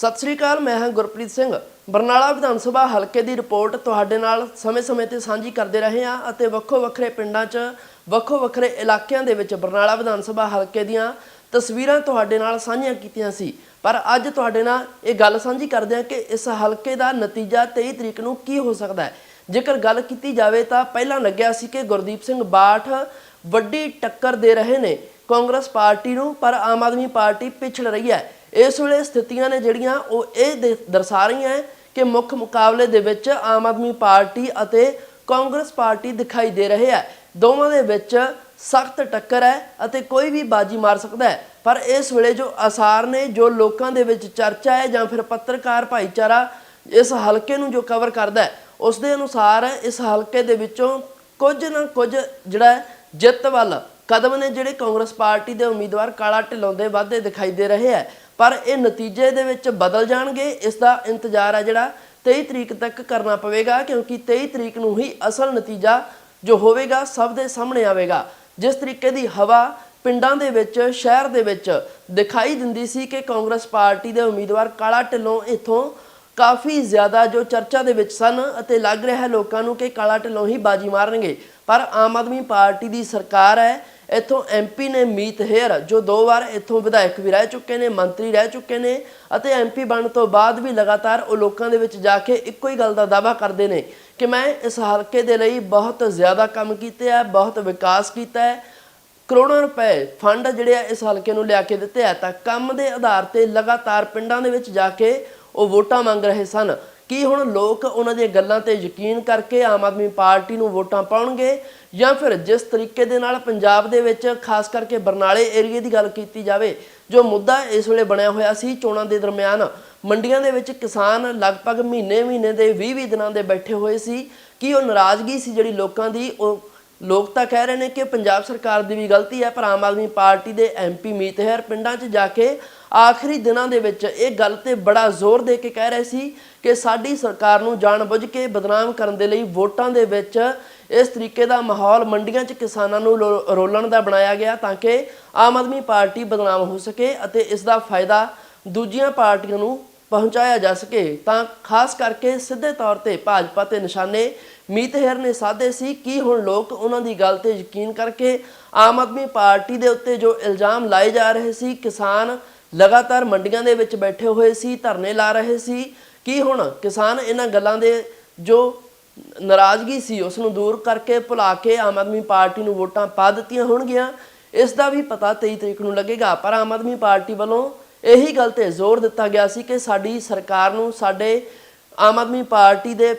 ਸਤਿ ਸ੍ਰੀ ਅਕਾਲ, ਮੈਂ ਹਾਂ ਗੁਰਪ੍ਰੀਤ ਸਿੰਘ। ਬਰਨਾਲਾ ਵਿਧਾਨ ਸਭਾ ਹਲਕੇ ਦੀ ਰਿਪੋਰਟ ਤੁਹਾਡੇ ਨਾਲ ਸਮੇਂ-ਸਮੇਂ ਤੇ ਸਾਂਝੀ ਕਰਦੇ ਰਹੇ ਹਾਂ ਅਤੇ ਵੱਖੋ ਵੱਖਰੇ ਪਿੰਡਾਂ 'ਚ ਵੱਖੋ ਵੱਖਰੇ ਇਲਾਕਿਆਂ ਦੇ ਵਿੱਚ ਬਰਨਾਲਾ ਵਿਧਾਨ ਸਭਾ ਹਲਕੇ ਦੀਆਂ ਤਸਵੀਰਾਂ ਤੁਹਾਡੇ ਨਾਲ ਸਾਂਝੀਆਂ ਕੀਤੀਆਂ ਸੀ। ਪਰ ਅੱਜ ਤੁਹਾਡੇ ਨਾਲ ਇਹ ਗੱਲ ਸਾਂਝੀ ਕਰਦੇ ਹਾਂ ਕਿ ਇਸ ਹਲਕੇ ਦਾ ਨਤੀਜਾ 23 ਤਰੀਕ ਨੂੰ ਕੀ ਹੋ ਸਕਦਾ ਹੈ। ਜੇਕਰ ਗੱਲ ਕੀਤੀ ਜਾਵੇ ਤਾਂ ਪਹਿਲਾਂ ਲੱਗਿਆ ਸੀ ਕਿ ਗੁਰਦੀਪ ਸਿੰਘ ਬਾਠ ਵੱਡੀ ਟੱਕਰ ਦੇ ਰਹੇ ਨੇ। ਕਾਂਗਰਸ ਪਾਰਟੀ ਨੂੰ, ਪਰ ਆਮ ਆਦਮੀ ਪਾਰਟੀ ਪਿਛੜ ਰਹੀ ਹੈ। ਇਸ ਵੇਲੇ ਸਥਿਤੀਆਂ ਨੇ ਜਿਹੜੀਆਂ ਉਹ ਇਹ ਦਰਸਾ ਰਹੀਆਂ ਹੈ ਕਿ ਮੁੱਖ ਮੁਕਾਬਲੇ ਦੇ ਵਿੱਚ ਆਮ ਆਦਮੀ ਪਾਰਟੀ ਅਤੇ ਕਾਂਗਰਸ ਪਾਰਟੀ ਦਿਖਾਈ ਦੇ ਰਹੇ ਹੈ। ਦੋਵਾਂ ਦੇ ਵਿੱਚ ਸਖਤ ਟੱਕਰ ਹੈ ਅਤੇ ਕੋਈ ਵੀ ਬਾਜੀ ਮਾਰ ਸਕਦਾ ਹੈ। ਪਰ ਇਸ ਵੇਲੇ ਜੋ ਆਸਾਰ ਨੇ, ਜੋ ਲੋਕਾਂ ਦੇ ਵਿੱਚ ਚਰਚਾ ਹੈ ਜਾਂ ਫਿਰ ਪੱਤਰਕਾਰ ਭਾਈਚਾਰਾ ਇਸ ਹਲਕੇ ਨੂੰ ਜੋ ਕਵਰ ਕਰਦਾ ਹੈ, ਉਸ ਦੇ ਅਨੁਸਾਰ ਇਸ ਹਲਕੇ ਦੇ ਵਿੱਚੋਂ ਕੁਝ ਨਾ ਕੁਝ ਜਿਹੜਾ ਜਿੱਤ ਵੱਲ ਕਦਮ ਨੇ ਜਿਹੜੇ ਕਾਂਗਰਸ ਪਾਰਟੀ ਦੇ ਉਮੀਦਵਾਰ ਕਾਲਾ ਢਿੱਲੋਂ ਦੇ ਵਾਧੇ ਦਿਖਾਈ ਦੇ ਰਹੇ ਹੈ। ਪਰ ਇਹ ਨਤੀਜੇ ਦੇ ਵਿੱਚ ਬਦਲ ਜਾਣਗੇ ਇਸ ਦਾ ਇੰਤਜ਼ਾਰ ਹੈ ਜਿਹੜਾ 23 ਤਰੀਕ ਤੱਕ ਕਰਨਾ ਪਵੇਗਾ, ਕਿਉਂਕਿ 23 ਤਰੀਕ ਨੂੰ ਹੀ ਅਸਲ ਨਤੀਜਾ ਜੋ ਹੋਵੇਗਾ, ਸਭ ਦੇ ਸਾਹਮਣੇ ਆਵੇਗਾ। ਜਿਸ ਤਰੀਕੇ ਦੀ ਹਵਾ ਪਿੰਡਾਂ ਦੇ ਵਿੱਚ, ਸ਼ਹਿਰ ਦੇ ਵਿੱਚ ਦਿਖਾਈ ਦਿੰਦੀ ਸੀ ਕਿ ਕਾਂਗਰਸ ਪਾਰਟੀ ਦੇ ਉਮੀਦਵਾਰ ਕਾਲਾ ਢਿੱਲੋਂ ਇਥੋਂ ਕਾਫੀ ਜ਼ਿਆਦਾ ਜੋ ਚਰਚਾ ਦੇ ਵਿੱਚ ਸਨ ਅਤੇ ਲੱਗ ਰਿਹਾ ਹੈ ਲੋਕਾਂ ਨੂੰ ਕਿ ਕਾਲਾ ਢਿੱਲੋਂ ਹੀ ਬਾਜੀ ਮਾਰਨਗੇ। ਪਰ ਆਮ ਆਦਮੀ ਪਾਰਟੀ ਦੀ ਸਰਕਾਰ ਹੈ ਇੱਥੋਂ ਐਮਪੀ ਨੇ ਮੀਤ ਹੇਰ ਜੋ ਦੋ ਵਾਰ ਇੱਥੋਂ ਵਿਧਾਇਕ ਵੀ ਰਹਿ ਚੁੱਕੇ ਨੇ, ਮੰਤਰੀ ਰਹਿ ਚੁੱਕੇ ਨੇ ਅਤੇ ਐਮਪੀ ਬਣਨ ਤੋਂ ਬਾਅਦ ਵੀ ਲਗਾਤਾਰ ਉਹ ਲੋਕਾਂ ਦੇ ਵਿੱਚ ਜਾ ਕੇ ਇੱਕੋ ਹੀ ਗੱਲ ਦਾ ਦਾਅਵਾ ਕਰਦੇ ਨੇ ਕਿ ਮੈਂ ਇਸ ਹਲਕੇ ਦੇ ਲਈ ਬਹੁਤ ਜ਼ਿਆਦਾ ਕੰਮ ਕੀਤੇ ਆ, ਬਹੁਤ ਵਿਕਾਸ ਕੀਤਾ ਹੈ। ਕਰੋੜਾਂ ਰੁਪਏ ਫੰਡ ਜਿਹੜੇ ਆ ਇਸ ਹਲਕੇ ਨੂੰ ਲਿਆ ਕੇ ਦਿੱਤੇ ਆ ਤਾਂ ਕੰਮ ਦੇ ਆਧਾਰ ਤੇ ਲਗਾਤਾਰ ਪਿੰਡਾਂ ਦੇ ਵਿੱਚ ਜਾ ਕੇ ਉਹ ਵੋਟਾਂ ਮੰਗ ਰਹੇ ਸਨ। ਕੀ ਹੁਣ ਲੋਕ ਉਹਨਾਂ ਦੀਆਂ ਗੱਲਾਂ ਤੇ ਯਕੀਨ ਕਰਕੇ ਆਮ ਆਦਮੀ ਪਾਰਟੀ ਨੂੰ ਵੋਟਾਂ ਪਾਉਣਗੇ ਜਾਂ ਫਿਰ ਜਿਸ ਤਰੀਕੇ ਦੇ ਨਾਲ ਪੰਜਾਬ ਦੇ ਵਿੱਚ ਖਾਸ ਕਰਕੇ ਬਰਨਾਲੇ ਏਰੀਏ ਦੀ ਗੱਲ ਕੀਤੀ ਜਾਵੇ, ਜੋ ਮੁੱਦਾ ਇਸ ਵੇਲੇ ਬਣਿਆ ਹੋਇਆ ਸੀ ਚੋਣਾਂ ਦੇ ਦਰਮਿਆਨ, ਮੰਡੀਆਂ ਦੇ ਵਿੱਚ ਕਿਸਾਨ ਲਗਭਗ ਮਹੀਨੇ ਮਹੀਨੇ ਦੇ 20-20 ਦਿਨਾਂ ਦੇ ਬੈਠੇ ਹੋਏ ਸੀ, ਕੀ ਉਹ ਨਾਰਾਜ਼ਗੀ ਸੀ ਜਿਹੜੀ ਲੋਕਾਂ ਦੀ, ਉਹ ਲੋਕ ਤਾਂ ਕਹਿ ਰਹੇ ਨੇ ਕਿ ਪੰਜਾਬ ਸਰਕਾਰ ਦੀ ਵੀ ਗਲਤੀ ਹੈ, ਪਰ ਆਮ ਆਦਮੀ ਪਾਰਟੀ ਦੇ ਐਮਪੀ ਮੀਤ ਹੈਰ ਪਿੰਡਾਂ 'ਚ ਜਾ ਕੇ ਆਖਰੀ ਦਿਨਾਂ ਦੇ ਵਿੱਚ ਇਹ ਗੱਲ ਤੇ ਬੜਾ ਜ਼ੋਰ ਦੇ ਕੇ ਕਹਿ ਰਹੇ ਸੀ ਕਿ ਸਾਡੀ ਸਰਕਾਰ ਨੂੰ ਜਾਣਬੁੱਝ ਕੇ ਬਦਨਾਮ ਕਰਨ ਦੇ ਲਈ ਵੋਟਾਂ ਦੇ ਵਿੱਚ ਇਸ ਤਰੀਕੇ ਦਾ ਮਾਹੌਲ ਮੰਡੀਆਂ 'ਚ ਕਿਸਾਨਾਂ ਨੂੰ ਲੋ- ਰੋਲਣ ਦਾ ਬਣਾਇਆ ਗਿਆ ਤਾਂ ਕਿ ਆਮ ਆਦਮੀ ਪਾਰਟੀ ਬਦਨਾਮ ਹੋ ਸਕੇ ਅਤੇ ਇਸ ਦਾ ਫਾਇਦਾ ਦੂਜੀਆਂ ਪਾਰਟੀਆਂ ਨੂੰ ਪਹੁੰਚਾਇਆ ਜਾ ਸਕੇ, ਤਾਂ ਖਾਸ ਕਰਕੇ ਸਿੱਧੇ ਤੌਰ ਤੇ ਭਾਜਪਾ ਤੇ ਨਿਸ਼ਾਨੇ ਮੀਤ ਹੇਰ ਨੇ ਸਾਧੇ ਸੀ ਕਿ ਹੁਣ ਲੋਕ ਉਹਨਾਂ ਦੀ ਗੱਲ ਤੇ ਯਕੀਨ ਕਰਕੇ ਆਮ ਆਦਮੀ ਪਾਰਟੀ ਦੇ ਉੱਤੇ ਜੋ ਇਲਜ਼ਾਮ ਲਾਏ ਜਾ ਰਹੇ ਸੀ, ਕਿਸਾਨ ਲਗਾਤਾਰ ਮੰਡੀਆਂ ਦੇ ਵਿੱਚ ਬੈਠੇ ਹੋਏ ਸੀ, ਧਰਨੇ ਲਾ ਰਹੇ ਸੀ, ਕੀ ਹੁਣ ਕਿਸਾਨ ਇਹਨਾਂ ਗੱਲਾਂ ਦੇ ਜੋ ਨਾਰਾਜ਼ਗੀ ਸੀ ਉਸ ਨੂੰ ਦੂਰ ਕਰਕੇ ਭੁਲਾ ਕੇ ਆਮ ਆਦਮੀ ਪਾਰਟੀ ਨੂੰ ਵੋਟਾਂ ਪਾ ਦਿੱਤੀਆਂ ਹੋਣਗੀਆਂ, ਇਸ ਦਾ ਵੀ ਪਤਾ 23 ਤਰੀਕ ਨੂੰ ਲੱਗੇਗਾ, ਪਰ ਆਮ ਆਦਮੀ ਪਾਰਟੀ ਵੱਲੋਂ ਇਹੀ ਗੱਲ ਤੇ ਜ਼ੋਰ ਦਿੱਤਾ ਗਿਆ ਸੀ ਕਿ ਸਾਡੀ ਸਰਕਾਰ ਨੂੰ, ਸਾਡੇ ਆਮ ਆਦਮੀ ਪਾਰਟੀ ਦੇ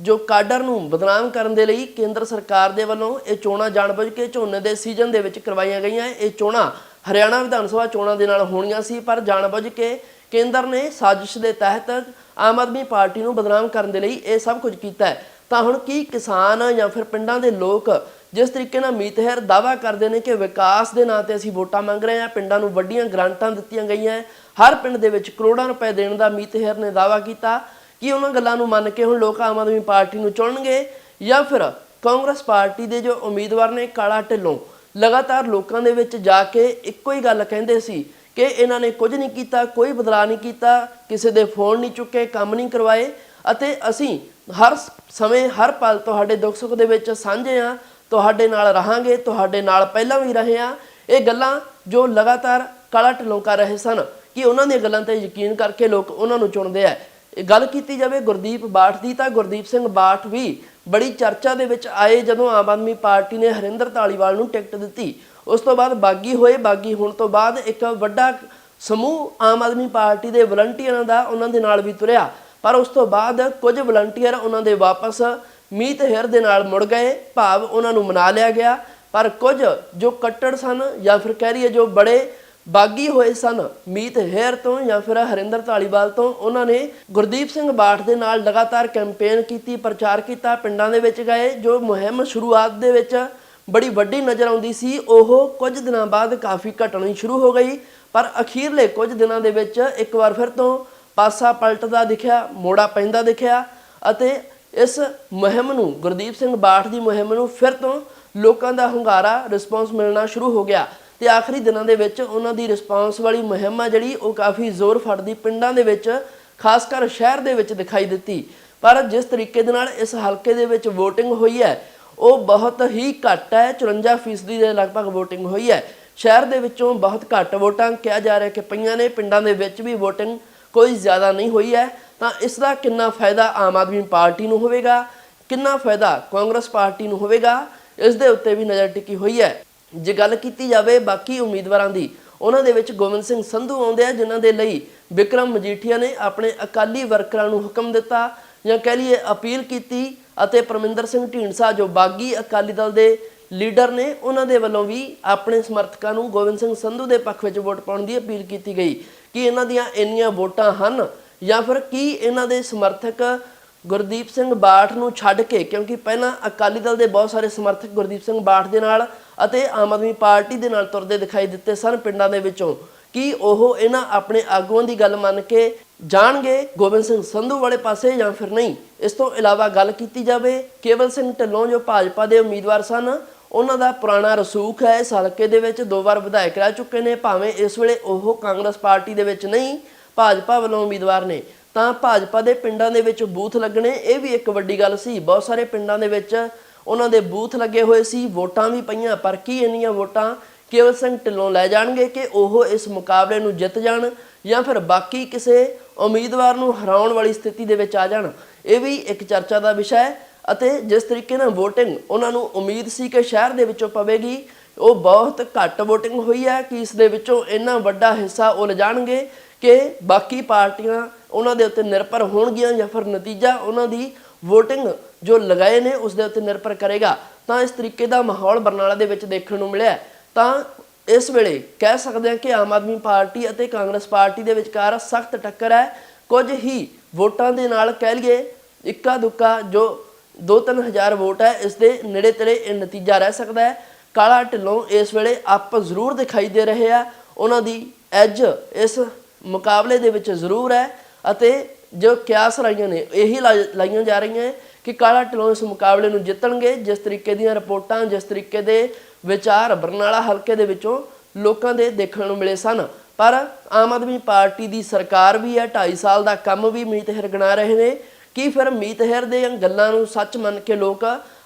ਜੋ ਕਾਡਰ ਨੂੰ ਬਦਨਾਮ ਕਰਨ ਦੇ ਲਈ ਕੇਂਦਰ ਸਰਕਾਰ ਦੇ ਵੱਲੋਂ ਇਹ ਚੋਣਾਂ ਜਾਣਬੁੱਝ ਕੇ ਝੋਨੇ ਦੇ ਸੀਜ਼ਨ ਦੇ ਵਿੱਚ ਕਰਵਾਈਆਂ ਗਈਆਂ। ਇਹ ਚੋਣਾਂ ਹਰਿਆਣਾ ਵਿਧਾਨ ਸਭਾ ਚੋਣਾਂ ਦੇ ਨਾਲ ਹੋਣੀਆਂ ਸੀ, ਪਰ ਜਾਣਬੁੱਝ ਕੇ ਕੇਂਦਰ ਨੇ ਸਾਜ਼ਿਸ਼ ਦੇ ਤਹਿਤ ਆਮ ਆਦਮੀ ਪਾਰਟੀ ਨੂੰ ਬਦਨਾਮ ਕਰਨ ਦੇ ਲਈ ਇਹ ਸਭ ਕੁਝ ਕੀਤਾ ਤਾਂ ਹੁਣ ਕੀ ਕਿਸਾਨ ਜਾਂ ਫਿਰ ਪਿੰਡਾਂ ਦੇ ਲੋਕ ਜਿਸ ਤਰੀਕੇ ਨਾਲ ਮੀਤਹਿਰ ਦਾਵਾ ਕਰਦੇ ਨੇ ਕਿ ਵਿਕਾਸ ਦੇ ਨਾਂ ਤੇ ਅਸੀਂ ਵੋਟਾਂ ਮੰਗ ਰਹੇ ਹਾਂ, ਪਿੰਡਾਂ ਨੂੰ ਵੱਡੀਆਂ ਗ੍ਰਾਂਟਾਂ ਦਿੱਤੀਆਂ ਗਈਆਂ ਹਰ ਪਿੰਡ ਦੇ ਵਿੱਚ ਕਰੋੜਾਂ ਰੁਪਏ ਦੇਣ ਦਾ ਮੀਤ ਮੀਤਹਿਰ ਨੇ ਦਾਵਾ ਕੀਤਾ। ਕਿ ਉਹਨਾਂ ਗੱਲਾਂ ਨੂੰ ਮੰਨ ਕੇ ਹੁਣ ਲੋਕ ਆਮ ਆਦਮੀ ਪਾਰਟੀ ਨੂੰ ਚੁਣਨਗੇ? ਜਾਂ ਫਿਰ ਕਾਂਗਰਸ ਪਾਰਟੀ ਦੇ ਜੋ ਉਮੀਦਵਾਰ ਨੇ ਕਾਲਾ ਢਿੱਲੋਂ, ਲਗਾਤਾਰ ਲੋਕਾਂ ਦੇ ਵਿੱਚ ਜਾ ਕੇ ਇੱਕੋ ਹੀ ਗੱਲ ਕਹਿੰਦੇ ਸੀ ਕਿ ਇਹਨਾਂ ਨੇ ਕੁਝ ਨਹੀਂ ਕੀਤਾ, ਕੋਈ ਬਦਲਾਅ ਨਹੀਂ ਕੀਤਾ, ਕਿਸੇ ਦੇ ਫੋਨ ਨਹੀਂ ਚੁੱਕੇ, ਕੰਮ ਨਹੀਂ ਕਰਵਾਏ। ਅਤੇ ਅਸੀਂ ਹਰ ਸਮੇਂ ਹਰ ਪਲ ਤੁਹਾਡੇ ਦੁੱਖ ਸੁੱਖ ਦੇ ਵਿੱਚ ਸਾਂਝੇ ਆ ਤੁਹਾਡੇ ਨਾਲ ਰਹਾਂਗੇ, ਤੁਹਾਡੇ ਨਾਲ ਪਹਿਲਾਂ ਵੀ ਰਹੇ ਆ ਇਹ ਗੱਲਾਂ ਜੋ ਲਗਾਤਾਰ ਕਾਲਾ ਢਿੱਲੋਂ ਕਰ ਰਹੇ ਸਨ ਕਿ ਉਹਨਾਂ ਦੀਆਂ ਗੱਲਾਂ ਤੇ ਯਕੀਨ ਕਰਕੇ ਲੋਕ ਉਹਨਾਂ ਨੂੰ ਚੁਣਦੇ ਆ। ਗੱਲ ਕੀਤੀ ਜਾਵੇ ਗੁਰਦੀਪ ਬਾਠ ਦੀ ਤਾਂ ਗੁਰਦੀਪ ਸਿੰਘ ਬਾਠ ਵੀ ਬੜੀ ਚਰਚਾ ਦੇ ਵਿੱਚ ਆਏ ਜਦੋਂ ਆਮ ਆਦਮੀ ਪਾਰਟੀ ਨੇ ਹਰਿੰਦਰ ਧਾਲੀਵਾਲ ਨੂੰ ਟਿਕਟ ਦਿੱਤੀ। ਉਸ ਤੋਂ ਬਾਅਦ ਬਾਗੀ ਹੋਏ, ਬਾਗੀ ਹੋਣ ਤੋਂ ਬਾਅਦ ਇੱਕ ਵੱਡਾ ਸਮੂਹ ਆਮ ਆਦਮੀ ਪਾਰਟੀ ਦੇ ਵਲੰਟੀਅਰਾਂ ਦਾ ਉਹਨਾਂ ਦੇ ਨਾਲ ਵੀ ਤੁਰਿਆ। ਪਰ ਉਸ ਤੋਂ ਬਾਅਦ ਕੁਝ ਵਲੰਟੀਅਰ ਉਹਨਾਂ ਦੇ ਵਾਪਸ ਮੀਤ ਹਿਰ ਦੇ ਨਾਲ ਮੁੜ ਗਏ, ਭਾਵ ਉਹਨਾਂ ਨੂੰ ਮਨਾ ਲਿਆ ਗਿਆ। ਪਰ ਕੁਝ ਜੋ ਕੱਟੜ ਸਨ ਜਾਂ ਫਿਰ ਕਹਿ ਲਈਏ ਜੋ ਬੜੇ ਬਾਗੀ ਹੋਏ ਸਨ, ਮੀਤ ਹੇਰ ਤੋਂ ਜਾਂ ਫਿਰ ਹਰਿੰਦਰ ਧਾਲੀਵਾਲ ਤੋਂ, ਉਹਨਾਂ ਨੇ ਗੁਰਦੀਪ ਸਿੰਘ ਬਾਠ ਦੇ ਨਾਲ ਲਗਾਤਾਰ ਕੈਂਪੇਨ ਕੀਤੀ, ਪ੍ਰਚਾਰ ਕੀਤਾ, ਪਿੰਡਾਂ ਦੇ ਵਿੱਚ ਗਏ, ਜੋ ਮੁਹਿੰਮ ਸ਼ੁਰੂਆਤ ਦੇ ਵਿੱਚ ਬੜੀ ਵੱਡੀ ਨਜ਼ਰ ਆਉਂਦੀ ਸੀ। ਉਹ ਕੁਝ ਦਿਨਾਂ ਬਾਅਦ ਕਾਫੀ ਘਟਣੀ ਸ਼ੁਰੂ ਹੋ ਗਈ, ਪਰ ਅਖੀਰਲੇ ਕੁਝ ਦਿਨਾਂ ਦੇ ਵਿੱਚ ਇੱਕ ਵਾਰ ਫਿਰ ਤੋਂ ਪਾਸਾ ਪਲਟਦਾ ਦਿਖਿਆ, ਮੋੜਾ ਪੈਂਦਾ ਦਿਖਿਆ ਅਤੇ ਇਸ ਮੁਹਿੰਮ ਨੂੰ, ਗੁਰਦੀਪ ਸਿੰਘ ਬਾਠ ਦੀ ਮੁਹਿੰਮ ਨੂੰ ਫਿਰ ਤੋਂ ਲੋਕਾਂ ਦਾ ਹੁੰਗਾਰਾ ਰਿਸਪੌਂਸ ਮਿਲਣਾ ਸ਼ੁਰੂ ਹੋ ਗਿਆ ਤੇ ਆਖਰੀ ਦਿਨਾਂ ਦੇ ਵਿੱਚ ਉਹਨਾਂ ਦੀ ਰਿਸਪਾਂਸ ਵਾਲੀ ਮੁਹਿੰਮ ਆ ਜਿਹੜੀ ਉਹ ਕਾਫੀ ਜ਼ੋਰ ਫੜਦੀ ਪਿੰਡਾਂ ਦੇ ਵਿੱਚ, ਖਾਸ ਕਰ ਸ਼ਹਿਰ ਦੇ ਵਿੱਚ ਦਿਖਾਈ ਦਿੱਤੀ। ਪਰ ਜਿਸ ਤਰੀਕੇ ਦੇ ਨਾਲ ਇਸ ਹਲਕੇ ਦੇ ਵਿੱਚ VOTING ਹੋਈ ਹੈ, ਉਹ ਬਹੁਤ ਹੀ ਘੱਟ ਹੈ 54% ਦੇ ਲਗਭਗ VOTING ਹੋਈ ਹੈ। ਸ਼ਹਿਰ ਦੇ ਵਿੱਚੋਂ ਬਹੁਤ ਘੱਟ ਵੋਟਾਂ ਕਿਹਾ ਜਾ ਰਿਹਾ ਕਿ ਪਈਆਂ ਨੇ, ਪਿੰਡਾਂ ਦੇ ਵਿੱਚ ਵੀ VOTING ਕੋਈ ਜ਼ਿਆਦਾ ਨਹੀਂ ਹੋਈ ਹੈ। ਤਾਂ ਇਸ ਦਾ ਕਿੰਨਾ ਫਾਇਦਾ ਆਮ ਆਦਮੀ ਪਾਰਟੀ ਨੂੰ ਹੋਵੇਗਾ? ਕਿੰਨਾ ਫਾਇਦਾ ਕਾਂਗਰਸ ਪਾਰਟੀ ਨੂੰ ਹੋਵੇਗਾ? ਇਸ ਦੇ ਉੱਤੇ ਵੀ ਨਜ਼ਰ ਟਿਕੀ ਹੋਈ ਹੈ। ਜੇ ਗੱਲ ਕੀਤੀ ਜਾਵੇ ਬਾਕੀ ਉਮੀਦਵਾਰਾਂ ਦੀ, ਉਹਨਾਂ ਦੇ ਵਿੱਚ ਗੋਬਿੰਦ ਸਿੰਘ ਸੰਧੂ ਆਉਂਦੇ ਆ, ਜਿਨ੍ਹਾਂ ਦੇ ਲਈ ਵਿਕਰਮ ਮਜੀਠੀਆ ਨੇ ਆਪਣੇ ਅਕਾਲੀ ਵਰਕਰਾਂ ਨੂੰ ਹੁਕਮ ਦਿੱਤਾ ਜਾਂ ਕਹਿ ਲਈਏ ਅਪੀਲ ਕੀਤੀ ਅਤੇ ਪਰਮਿੰਦਰ ਸਿੰਘ ਢੀਂਡਸਾ, ਜੋ ਬਾਗੀ ਅਕਾਲੀ ਦਲ ਦੇ ਲੀਡਰ ਨੇ, ਉਹਨਾਂ ਦੇ ਵੱਲੋਂ ਵੀ ਆਪਣੇ ਸਮਰਥਕਾਂ ਨੂੰ ਗੋਬਿੰਦ ਸਿੰਘ ਸੰਧੂ ਦੇ ਪੱਖ ਵਿੱਚ ਵੋਟ ਪਾਉਣ ਦੀ ਅਪੀਲ ਕੀਤੀ ਗਈ। ਕਿ ਇਹਨਾਂ ਦੀਆਂ ਇੰਨੀਆਂ ਵੋਟਾਂ ਹਨ? ਜਾਂ ਫਿਰ ਕੀ ਇਹਨਾਂ ਦੇ ਸਮਰਥਕ ਗੁਰਦੀਪ ਸਿੰਘ ਬਾਠ ਨੂੰ ਛੱਡ ਕੇ, ਕਿਉਂਕਿ ਪਹਿਲਾਂ ਅਕਾਲੀ ਦਲ ਦੇ ਬਹੁਤ ਸਾਰੇ ਸਮਰਥਕ ਗੁਰਦੀਪ ਸਿੰਘ ਬਾਠ ਦੇ ਨਾਲ ਅਤੇ ਆਮ ਆਦਮੀ ਪਾਰਟੀ ਦੇ ਨਾਲ ਤੁਰਦੇ ਦਿਖਾਈ ਦਿੱਤੇ ਸਨ ਪਿੰਡਾਂ ਦੇ ਵਿੱਚੋਂ, ਕੀ ਉਹ ਇਹਨਾਂ ਆਪਣੇ ਆਗੂਆਂ ਦੀ ਗੱਲ ਮੰਨ ਕੇ ਜਾਣਗੇ ਗੋਬਿੰਦ ਸਿੰਘ ਸੰਧੂ ਵਾਲੇ ਪਾਸੇ ਜਾਂ ਫਿਰ ਨਹੀਂ? ਇਸ ਤੋਂ ਇਲਾਵਾ ਗੱਲ ਕੀਤੀ ਜਾਵੇ, ਕੇਵਲ ਸਿੰਘ ਢਿੱਲੋਂ ਜੋ ਭਾਜਪਾ ਦੇ ਉਮੀਦਵਾਰ ਸਨ, ਉਹਨਾਂ ਦਾ ਪੁਰਾਣਾ ਰਸੂਖ ਹੈ, ਇਸ ਹਲਕੇ ਦੇ ਵਿੱਚ ਦੋ ਵਾਰ ਵਿਧਾਇਕ ਰਹਿ ਚੁੱਕੇ ਨੇ, ਭਾਵੇਂ ਇਸ ਵੇਲੇ ਉਹ ਕਾਂਗਰਸ ਪਾਰਟੀ ਦੇ ਵਿੱਚ ਨਹੀਂ ਭਾਜਪਾ ਵੱਲੋਂ ਉਮੀਦਵਾਰ ਨੇ। ਤਾਂ ਭਾਜਪਾ ਦੇ ਪਿੰਡਾਂ ਦੇ ਵਿੱਚ ਬੂਥ ਲੱਗਣੇ, ਇਹ ਵੀ ਇੱਕ ਵੱਡੀ ਗੱਲ ਸੀ। ਬਹੁਤ ਸਾਰੇ ਪਿੰਡਾਂ ਦੇ ਵਿੱਚ ਉਹਨਾਂ ਦੇ ਬੂਥ ਲੱਗੇ ਹੋਏ ਸੀ। ਵੋਟਾਂ ਵੀ ਪਈਆਂ, ਪਰ ਕੀ ਇੰਨੀਆਂ ਵੋਟਾਂ ਕੇਵਲ ਸਿੰਘ ਢਿੱਲੋਂ ਲੈ ਜਾਣਗੇ ਕਿ ਉਹ ਇਸ ਮੁਕਾਬਲੇ ਨੂੰ ਜਿੱਤ ਜਾਣ ਜਾਂ ਫਿਰ ਬਾਕੀ ਕਿਸੇ ਉਮੀਦਵਾਰ ਨੂੰ ਹਰਾਉਣ ਵਾਲੀ ਸਥਿਤੀ ਦੇ ਵਿੱਚ ਆ ਜਾਣ? ਇਹ ਵੀ ਇੱਕ ਚਰਚਾ ਦਾ ਵਿਸ਼ਾ ਹੈ ਅਤੇ ਜਿਸ ਤਰੀਕੇ ਨਾਲ VOTING ਉਹਨਾਂ ਨੂੰ ਉਮੀਦ ਸੀ ਕਿ ਸ਼ਹਿਰ ਦੇ ਵਿੱਚੋਂ ਪਵੇਗੀ, ਉਹ ਬਹੁਤ ਘੱਟ VOTING ਹੋਈ ਹੈ ਕਿ ਇਸ ਦੇ ਵਿੱਚੋਂ ਇੰਨਾ ਵੱਡਾ ਹਿੱਸਾ ਉਹ ਲਿਜਾਣਗੇ ਕਿ ਬਾਕੀ ਪਾਰਟੀਆਂ ਉਹਨਾਂ ਦੇ ਉੱਤੇ ਨਿਰਭਰ ਹੋਣਗੀਆਂ ਜਾਂ ਫਿਰ ਨਤੀਜਾ ਉਹਨਾਂ ਦੀ VOTING ਜੋ ਲਗਾਏ ਨੇ ਉਸ ਦੇ ਉੱਤੇ ਨਿਰਭਰ ਕਰੇਗਾ। ਤਾਂ ਇਸ ਤਰੀਕੇ ਦਾ ਮਾਹੌਲ ਬਰਨਾਲਾ ਦੇ ਵਿੱਚ ਦੇਖਣ ਨੂੰ ਮਿਲਿਆ ਤਾਂ ਇਸ ਵੇਲੇ ਕਹਿ ਸਕਦੇ ਹਾਂ ਕਿ ਆਮ ਆਦਮੀ ਪਾਰਟੀ ਅਤੇ ਕਾਂਗਰਸ ਪਾਰਟੀ ਦੇ ਵਿਚਕਾਰ ਸਖਤ ਟੱਕਰ ਹੈ। ਕੁਝ ਹੀ ਵੋਟਾਂ ਦੇ ਨਾਲ ਕਹਿ ਲਈਏ ਇੱਕਾ ਦੁੱਕਾ ਜੋ 2-3000 ਵੋਟ ਹੈ, ਇਸ ਦੇ ਨੇੜੇ ਤੇੜੇ ਇਹ ਨਤੀਜਾ ਰਹਿ ਸਕਦਾ ਹੈ। ਕਾਲਾ ਢਿੱਲੋਂ ਇਸ ਵੇਲੇ ਆਪ ਜ਼ਰੂਰ ਦਿਖਾਈ ਦੇ ਰਹੇ ਆ। ਉਹਨਾਂ ਦੀ ਐਜ ਇਸ ਮੁਕਾਬਲੇ ਦੇ ਵਿੱਚ ਜ਼ਰੂਰ ਹੈ ਅਤੇ ਜੋ ਕਿਆਸ ਰਾਈਆਂ ਨੇ, ਇਹੀ ਲਾ- ਲਾਈਆਂ ਜਾ ਰਹੀਆਂ ਹੈ ਕਿ ਕਾਲਾ ਢਿੱਲੋਂ ਇਸ ਮੁਕਾਬਲੇ ਨੂੰ ਜਿੱਤਣਗੇ। ਜਿਸ ਤਰੀਕੇ ਦੀਆਂ ਰਿਪੋਰਟਾਂ, ਜਿਸ ਤਰੀਕੇ ਦੇ ਵਿਚਾਰ ਬਰਨਾਲਾ ਹਲਕੇ ਦੇ ਵਿੱਚੋਂ ਲੋਕਾਂ ਦੇ ਦੇਖਣ ਨੂੰ ਮਿਲੇ ਸਨ। ਪਰ ਆਮ ਆਦਮੀ ਪਾਰਟੀ ਦੀ ਸਰਕਾਰ ਵੀ ਹੈ 2.5 ਸਾਲ ਦਾ ਕੰਮ ਵੀ ਮੀਤ ਹੇਰ ਗਣਾ ਰਹੇ ਨੇ। ਕੀ ਫਿਰ ਮੀਤ ਹੇਰ ਦੇ ਗੱਲਾਂ ਨੂੰ ਸੱਚ ਮੰਨ ਕੇ ਲੋਕ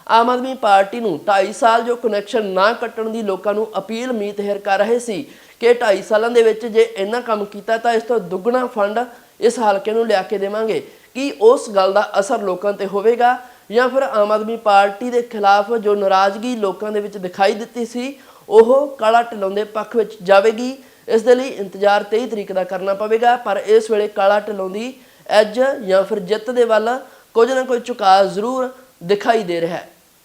ਆਮ ਆਦਮੀ ਪਾਰਟੀ ਨੂੰ 2.5 ਸਾਲ ਜੋ ਕਨੈਕਸ਼ਨ ਨਾ ਕੱਟਣ ਦੀ ਲੋਕਾਂ ਨੂੰ ਅਪੀਲ ਮੀਤ ਹੇਰ ਕਰ ਰਹੇ ਸੀ ਕਿ 2.5 ਸਾਲਾਂ ਦੇ ਵਿੱਚ ਜੇ ਇੰਨਾ ਕੰਮ ਕੀਤਾ ਤਾਂ ਇਸ ਤੋਂ ਦੁੱਗਣਾ ਫੰਡ ਇਸ ਹਲਕੇ ਨੂੰ ਲਿਆ ਕੇ ਦੇਵਾਂਗੇ। ਕਿ ਉਸ ਗੱਲ ਦਾ ਅਸਰ ਲੋਕਾਂ ਤੇ ਹੋਵੇਗਾ ਜਾਂ ਫਿਰ ਆਮ ਆਦਮੀ ਪਾਰਟੀ ਦੇ ਖਿਲਾਫ ਜੋ ਨਾਰਾਜ਼ਗੀ ਲੋਕਾਂ ਦੇ ਵਿੱਚ ਦਿਖਾਈ ਦਿੱਤੀ ਸੀ, ਉਹ ਕਾਲਾ ਢਿੱਲੋਂ ਦੇ ਪੱਖ ਵਿੱਚ ਜਾਵੇਗੀ। ਇਸ ਦੇ ਲਈ ਇੰਤਜ਼ਾਰ 23 ਤਰੀਕ ਦਾ ਕਰਨਾ ਪਵੇਗਾ, ਪਰ ਇਸ ਵੇਲੇ ਕਾਲਾ ਢਿੱਲੋਂ ਦੀ ਐਜ ਜਾਂ ਫਿਰ ਜਿੱਤ ਦੇ ਵੱਲ ਕੁਝ ਨਾ ਕੁਝ ਝੁਕਾਅ ਜ਼ਰੂਰ ਦਿਖਾਈ ਦੇ ਰਿਹਾ ਹੈ।